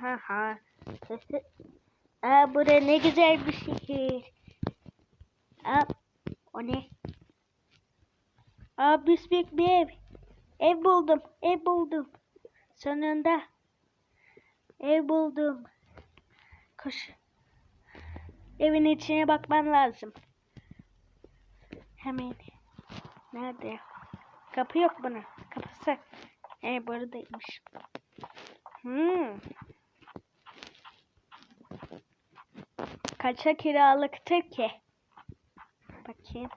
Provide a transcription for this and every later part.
ha ha. Aa bura ne güzel bir şehir. Aa o ne? Aa büyük bir ev. Ev buldum. Ev buldum. Sonunda. Ev buldum. Koş. Evin içine bakman lazım. Hemen. Nerede? Kapı yok bunun. Kapısı. E buradaymış. Hmm. Kaça kiralıktır ki? Bakayım.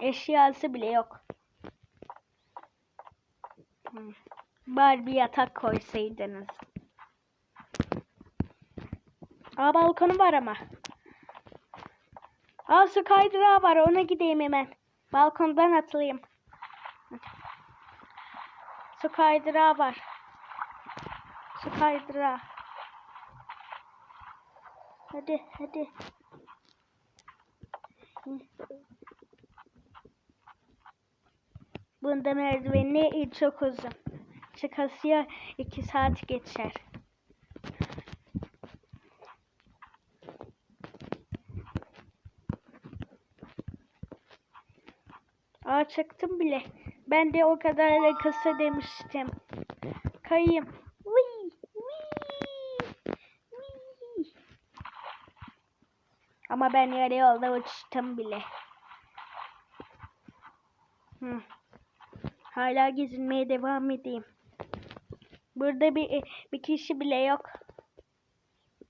Eşyası bile yok. Hmm. Bari bir yatak koysaydınız. Aa balkonu var ama. Aa su kaydırağı var ona gideyim hemen. Balkondan atlayayım. Su kaydırağı var. Su kaydırağı. Hadi hadi. Bunda merdiveni çok uzun. Çıkasıya iki saat geçer. Aa çıktım bile. Ben de o kadar da kısa demiştim. Kayayım. Ama ben yarı yolda uçtum bile. Hı. Hala gezinmeye devam edeyim. Burada bir bir kişi bile yok.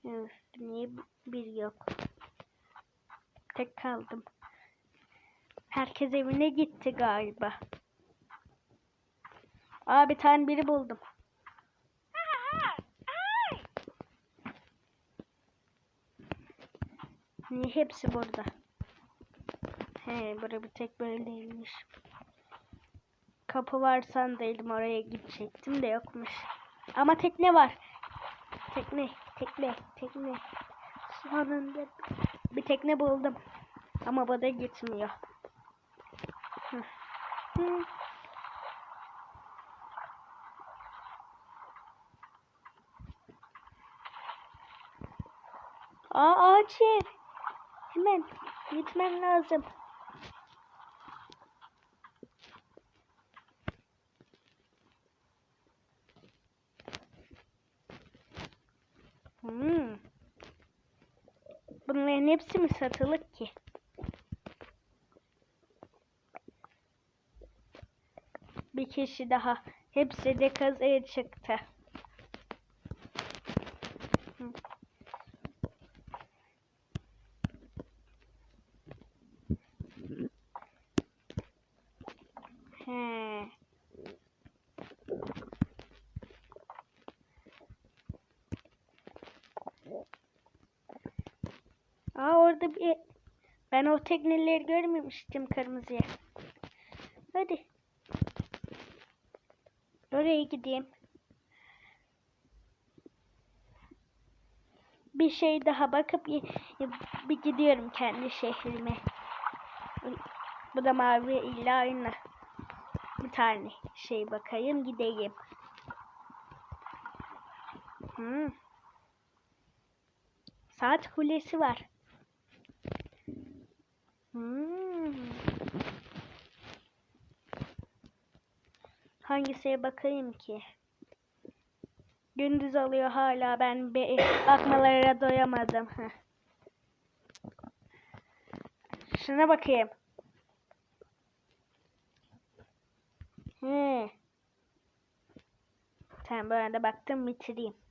Evet, niye bir yok? Tek kaldım. Herkes evine gitti galiba. Aa bir tane biri buldum. Niye hepsi burada? He, bura bir tek böyleymiş. Kapı var sandıydım oraya gidecektim de yokmuş. Ama tekne var. Tekne, tekne, tekne. Sonunda bir tekne buldum. Ama bu da gitmiyor. Hı. Hı. Aa ağaç yer. Hemen gitmem lazım. Hmm. Bunların hepsi mi satılık ki? Bir kişi daha. Hepsi de kazaya çıktı. Hı. He. Aa orada bir ben o tekneleri görmemiştim kırmızıya. Hadi. Oraya gideyim. Bir şey daha bakıp bir gidiyorum kendi şehrime. Bu da mavi ile aynı. Bir tane şey bakayım gideyim. Hmm. Saat kulesi var. Hmm. Hangisine bakayım ki? Gündüz oluyor hala ben be bakmalara doyamadım. Şuna bakayım. He. Tamam böyle baktım bitireyim.